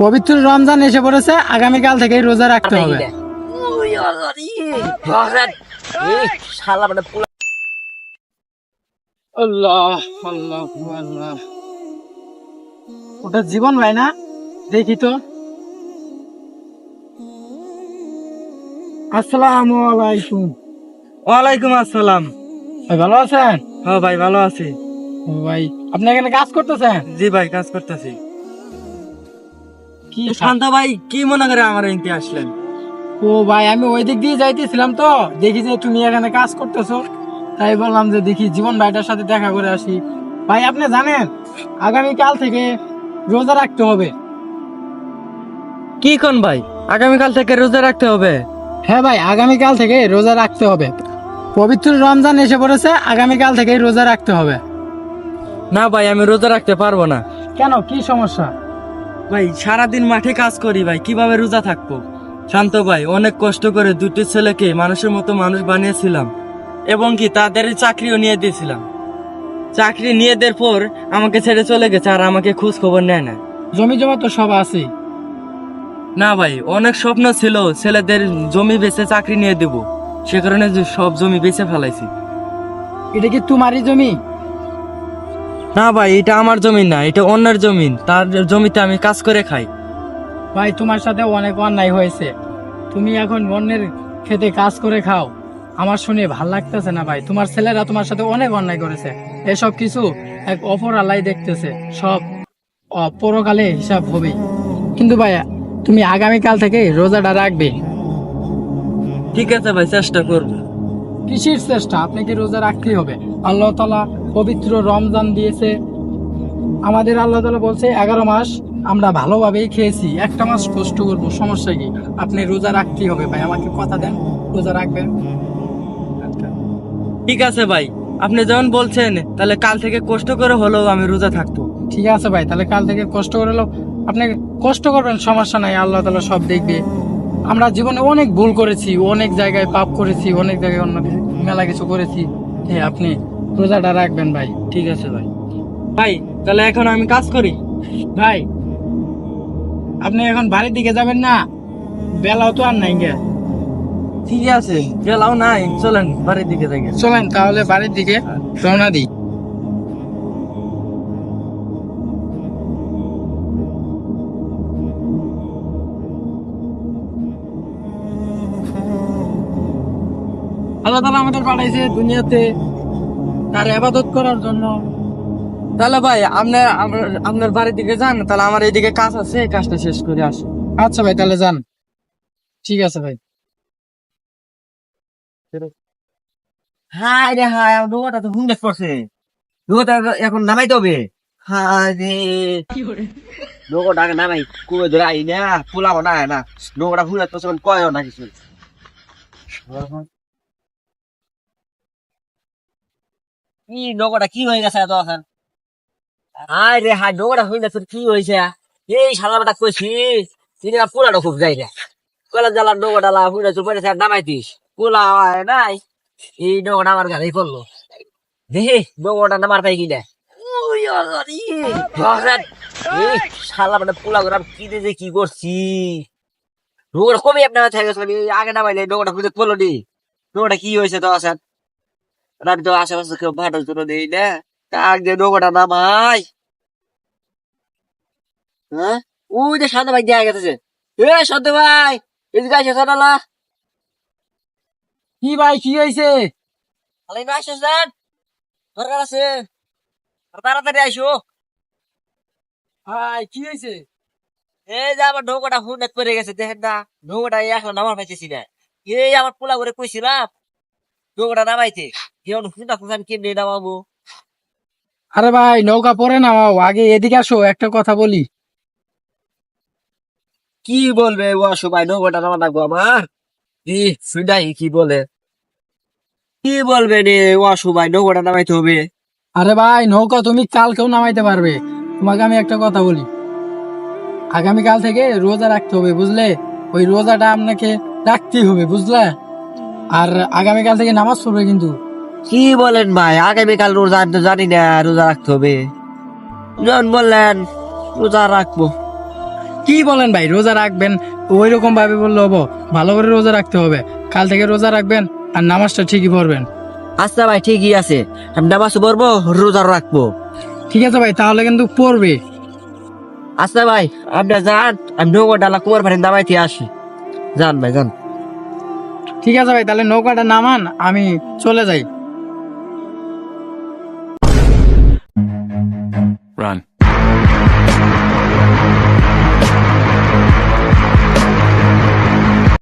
পবিত্র রমজান এসে পড়েছে আগামীকাল থেকে রোজা রাখতে হবে। মানে পুরা আল্লাহ আল্লাহ আল্লাহ। ওটা জীবন ভাই না? দেখি তো। আসসালামু আলাইকুম। ওয়ালাইকুম আসসালাম। ভাই ভালো আছেন? হ্যাঁ ভাই ভালো আছি। ও ভাই আপনি এখানে কাজ করতেছেন? জি ভাই কাজ করতেছি। কি শান্ত ভাই কি মনে করে আমার এনতে আসলেন? ও ভাই আমি ওই দিক দিয়ে যাইতেছিলাম তো। দেখি যে তুমি এখানে কাজ করতেছো। তাই বললাম যে দেখি জীবন ভাইটার সাথে দেখা করে আসি। ভাই আপনি জানেন আগামীকাল থেকে রোজা রাখতে হবে। কি কোন ভাই? আগামীকাল থেকে রোজা রাখতে হবে? হ্যাঁ ভাই আগামীকাল থেকে রোজা রাখতে হবে। পবিত্র রমজান এসে পড়েছে আগামীকাল থেকে রোজা রাখতে হবে। না ভাই আমি রোজা রাখতে পারব না। কেন? কি সমস্যা? ভাই, সারাদিন মাঠে কাজ করি ভাই, কীভাবে রোজা থাকব? শান্ত ভাই, অনেক কষ্ট করে দুটি ছেলেকে মানুষের মতো মানুষ বানিয়েছিলাম এবং কি তাদের চাকরিও নিয়ে দিয়েছিলাম। চাকরি নিয়ে দেওয়ার পর আমাকে ছেড়ে চলে গেছে আর আমাকে খোঁজ খবর নেয় না। জমি জমা তো সব আছে। না ভাই, অনেক স্বপ্ন ছিল ছেলেদের জমি বেচে চাকরি নিয়ে দেব। সে কারণে সব জমি বেচে ফেলাইছি। এটা কি তোমারই জমি? না ভাই এটা আমার জমি না এটা অন্যের জমি। তার জমিতে আমি কাজ করে খাই। ভাই তোমার সাথে অনেক অন্যায় হয়েছে। তুমি এখন অন্যের খেতে কাজ করে খাও। আমার শুনে ভালো লাগতেছে না ভাই। তোমার ছেলেরা তোমার সাথে অনেক অন্যায় করেছে। এসব কিছু এক অপর আলাই দেখতেছে। সব পরকালে হিসাব হবে কিন্তু ভাইয়া তুমি আগামীকাল থেকে রোজাটা রাখবে। ঠিক আছে ভাই চেষ্টা করব। কিসের চেষ্টা? আপনাকে রোজা রাখতেই হবে। আল্লাহ তালা পবিত্র রমজান দিয়েছে। আমাদের আল্লাহ তালা বলছে এগারো মাস আমরা ভালোভাবেই খেয়েছি একটা মাস কষ্ট করব সমস্যা কি? আপনি রোজা রাখতেই হবে ভাই আমাকে কথা দেন রোজা রাখবেন। ঠিক আছে ভাই আপনি যেমন বলছেন তাহলে কাল থেকে কষ্ট করে হলেও আমি রোজা থাকব। ঠিক আছে ভাই তাহলে কাল থেকে কষ্ট করে এলো আপনি কষ্ট করবেন সমস্যা নাই আল্লাহ তালা সব দেখবে। আমরা জীবনে অনেক ভুল করেছি অনেক জায়গায় পাপ করেছি অনেক জায়গায় অন্য মেলা কিছু করেছি। হ্যাঁ আপনি রোজাটা রাখবেন ভাই ঠিক আছে ভাই। ভাই তাহলে এখন আমি কাজ করি। ভাই আপনি এখন বাড়ির দিকে যাবেন না? বেলাও তো আর নাই গে। ঠিক আছে গেলাও নাই চলেন বাড়ির দিকে যাই চলেন তাহলে বাড়ির দিকে রওনা দিই। আল্লাহ তালা আমাদের পাঠাইছে দুনিয়াতে। তার আবাদত করার জন্য। তাহলে ভাই আপনি আপনার- আপনার বাড়ির দিকে যান তাহলে আমার এইদিকে কাজ আছে কাজটা শেষ করে আসি। আচ্ছা ভাই তাহলে যান। ঠিক আছে ভাই। হাই রে হাই আমার ডোকাটা তো হুন্ডে পড়ছে। ডোকাটা এখন নামাইতে হবে। হাই রে। আগে নামাই কুয়ে ধরে আই না পোলা না না ডোকাটা হুন্ডে তো সেখানে কয় না কিছু। কি ডোকাটা কি হয়ে গেছে এত হাই রে হাই ডোকাটা হুন্ডে তোর কি হয়েছে? এই শালাটা কইছি সিনেমা পোলাটা খুব যাই রে। কলা জ্বালা ডোকাটা লা হুন্ডে তোর পরে নামাইতিস। পোলা হয় নাই। এই ডোকাটা আমার পড়ল। দেখি ডোকাটা নামার পাই কিনা? শালা পোলা কি দিয়ে কি করছি? আপনার গেছে? আগে নামাইলে ডোকাটা পড়ল নি। কি হয়েছে তো আসেন আমি তো আশেপাশে কেউ ভাটার জন্য নেই না। কাক দিয়ে ডোকাটা নামাই। হ্যাঁ? ওই যে শান্ত ভাই দেয়া গেছে এ শান্ত ভাই, এদিকে আসে শোনালা কি ভাই, কি হয়েছে আলাই না আসিস দেন দরকার আছে। তাড়াতাড়ি আইসো। ভাই, কি হয়েছে এই যে আমার নৌকাটা হুন্ডাত পড়ে গেছে, দেখেন না। নৌকাটা এখন নামার পাইতেছি না। এই আমার পোলা করে কইছিলাম নৌকাটা নামাইতে। কেউ আমি কেমনি নামাবো? আরে ভাই নৌকা পরে নামাও। আগে এদিকে আসো একটা কথা বলি। কি বলবে ও সবাই নৌকাটা নামা লাগবো আমার? শুনাই কি বলে? কি বলবে রে ও সবাই নৌকাটা নামাইতে হবে। আরে ভাই নৌকা তুমি কালকেও নামাইতে পারবে। তোমাকে আমি একটা কথা বলি। আগামীকাল থেকে রোজা রাখতে হবে বুঝলে? ওই রোজাটা আপনাকে রাখতেই হবে বুঝলে? আর আগামীকাল থেকে নামাজ পড়বে কিন্তু। কি বলেন ভাই? আগামীকাল রোজা আমি তো জানি না রোজা রাখতে হবে। যখন বললেন রোজা রাখব। কি বলেন ভাই? রোজা রাখবেন ওই রকম ভাবে বললে হব। ভালো করে রোজা রাখতে হবে। কাল থেকে রোজা রাখবেন আর নামাজটা ঠিকই পড়বেন। আচ্ছা ভাই ঠিকই আছে। আমি নামাজ পড়ব রোজা রাখব। ঠিক আছে ভাই তাহলে কিন্তু পড়বে। আচ্ছা ভাই আপনার যান আমি নৌকা ডালা কুমার ভাই নামাইতে আসি। যান ভাই যান। ঠিক আছে ভাই তাহলে নৌকাটা নামান আমি চলে যাই Run.